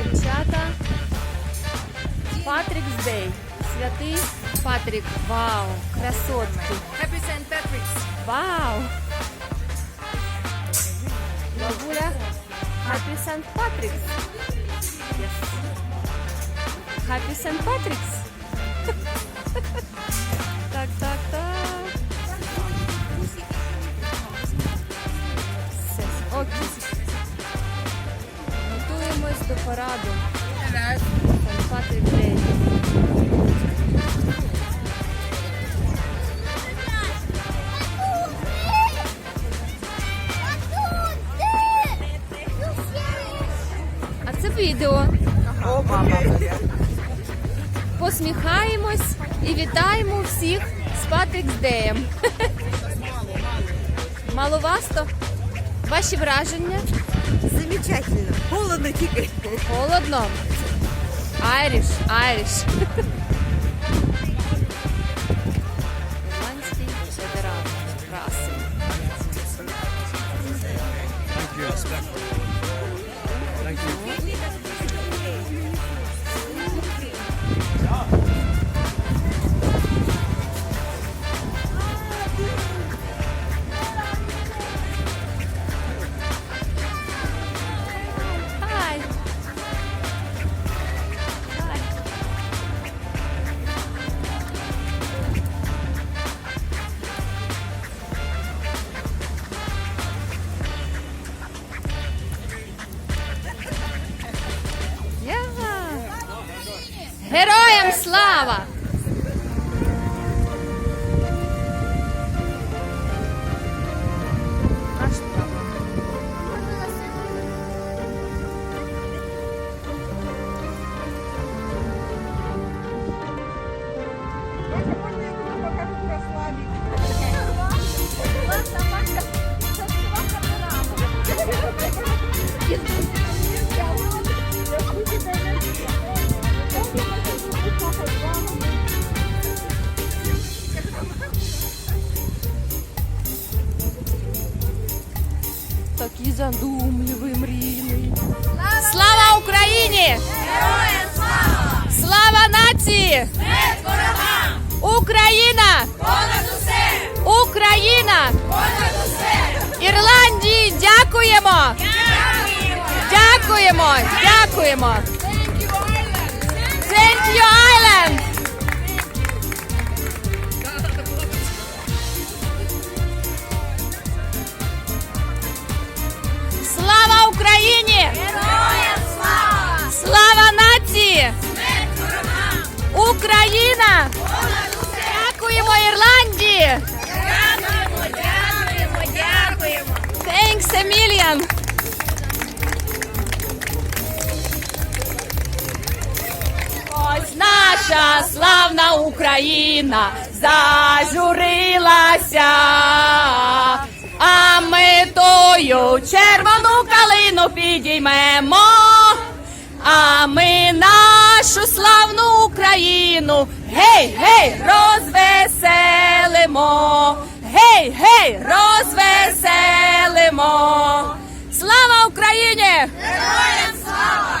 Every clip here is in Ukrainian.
дівчата. Патрікс Дей. Святий Патрік. Вау! Красотки. Happy St. Patrick's. Вау! Бабуля. Happy St. Patrick's. Yes. Happy St. Patrick's. так, так, Готуємось до параду. St. А це відео. Посміхаємось і вітаємо всіх з Патрікс Деєм. Маловасто? Ваші враження? Замечательно. Холодно тільки. Холодно. Айріш, айріш. Ірландський федерал. Красивий. Героям слава! Такий задумливий, мрійний. Слава Україні! Героям слава! Слава нації! Смерть ворогам! Україна! Понад усе! Україна! Понад усе! Ірландії дякуємо! Дякуємо! Дякуємо! Дякуємо! Thank you, наша славна Україна зажурилася, а ми тою червону калину підіймемо, а ми нашу славну Україну гей, гей, розвеселимо, гей, гей, розвеселимо. Слава Україні! Героям слава!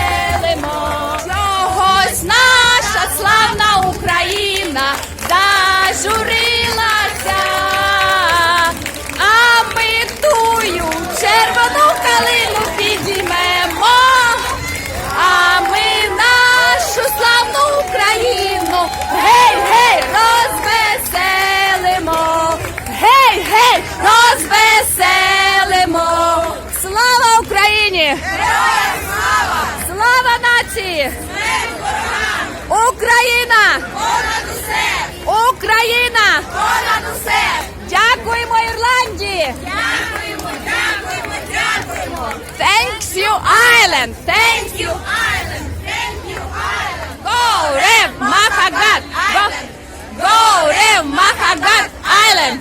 Зажурилася, а ми тую червону калину підіймемо, а ми нашу славну Україну гей, гей, розвеселимо, гей, гей, розвеселимо. Слава Україні! Героям слава! Слава нації! Україна! Україна! Понад усе! Дякуємо Ірландії! Дякуємо, дякуємо, дякуємо! Thanks you, Ireland! Thank you, Ireland! Thank you, Ireland! Go, Rev Mahagat! Go, Rev Mahagat Island!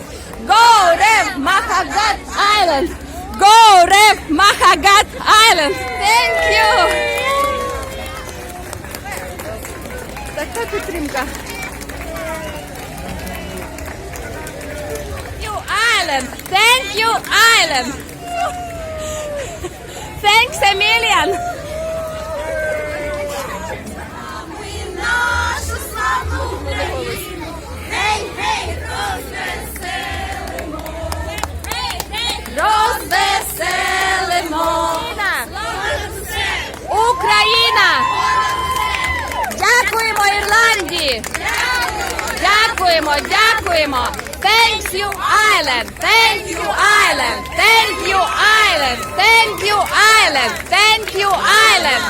Go, Rev Mahagat Island! Go, Rev Mahagat Island! Thank you! Така підтримка. Island. Thank you Island. Thanks a million. Гей, гей, розвеселимо. Україна! Дякуємо Ірландії! Дякуємо, дякуємо! Thank you, Island! Thank you, Island! Thank you, Island! Thank you, Island! Thank you, Island!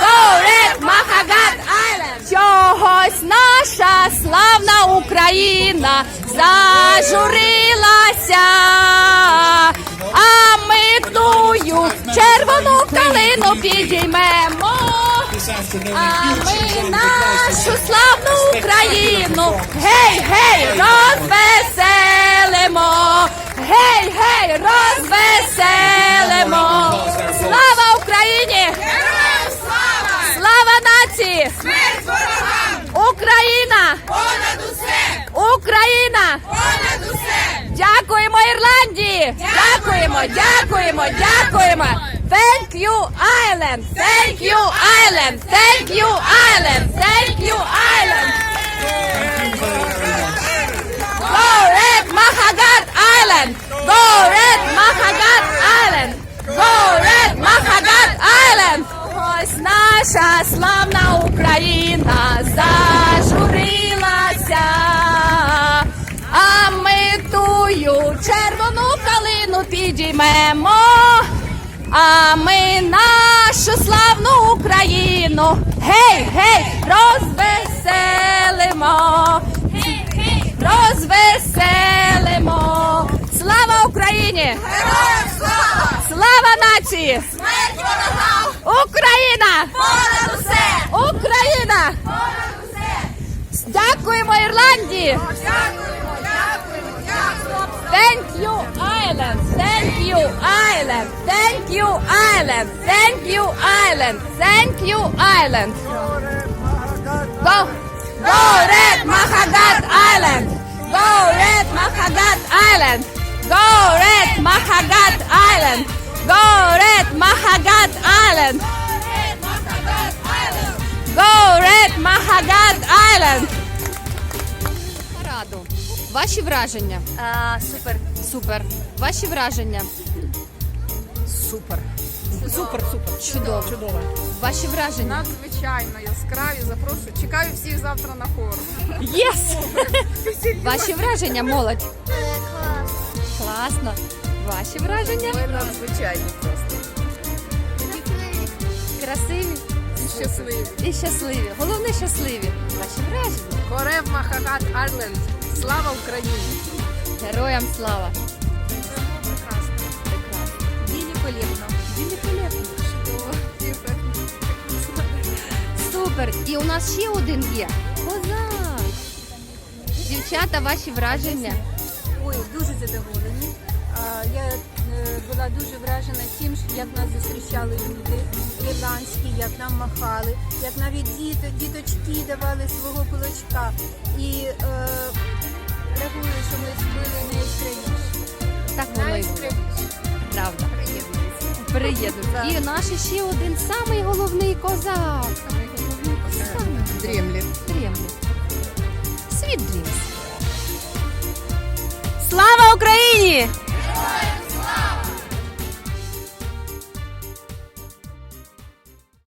Go Red Махагат Island! Чогось наша славна Україна зажурилася, а ми тую червону калину підіймемо. А ми нашу славну Україну гей, гей, розвеселимо! Гей, гей, розвеселимо! Слава Україні! Героям слава! Слава нації! Смерть ворогам! Україна! Понад усе! Україна! Понад усе! Дякуємо Ірландії! Дякуємо, дякуємо, дякуємо! Thank you, Island! Thank you, Island! Thank you, Island! Thank you, Island! Go Red Mahagat Island! Go Red Mahagat Island! Go Red Mahagat Island! Ось наша славна Україна зажурилася, а ми тую червону калину підіймемо, а ми нашу славну Україну гей, гей, розвеселимо. Гей, гей! Розвеселимо! Слава Україні! Героям слава! Слава нації! Смерть ворогам! Україна! Понад усе! Україна! Понад усе! Дякуємо Ірландії! Дякуємо, дякуємо, дякуємо! Thank you, Island! Thank you, Island! Thank you, Island! Thank you, Island! Thank you, Island! Go! Go Red Mahagat Island! Go Red Mahagat Island! Go Red Mahagat Island! Go Red Mahagat Island! Go Red Mahagat Island! Ваші враження? Супер, Супер. Ваші враження? Супер. Супер, супер. Чудово. Чудово. Ваші враження? Надзвичайно яскраві. Запрошую. Чекаю всіх завтра на хор. Єс! Ваші враження, молодь? Класно. Ваші враження? Ми надзвичайні просто. Красиві І щасливі. і щасливі. Головне щасливі. Ваші враження. Корев Махагат Айленд. Слава Україні! Героям слава. Супер. І у нас ще один є. Козак. Дівчата, ваші враження? Ой, дуже задоволені. Я е, була дуже вражена тим, як нас зустрічали люди ірландські, як нам махали, як навіть діто, діточки давали свого кулачка. І е, рахую, що ми були найяскравіші. Так воно і було. Правда. Приєднуються. І наш ще один самий головний козак. Самий Дрімлі. Дрімлі. Світ Дрімс. Слава Україні!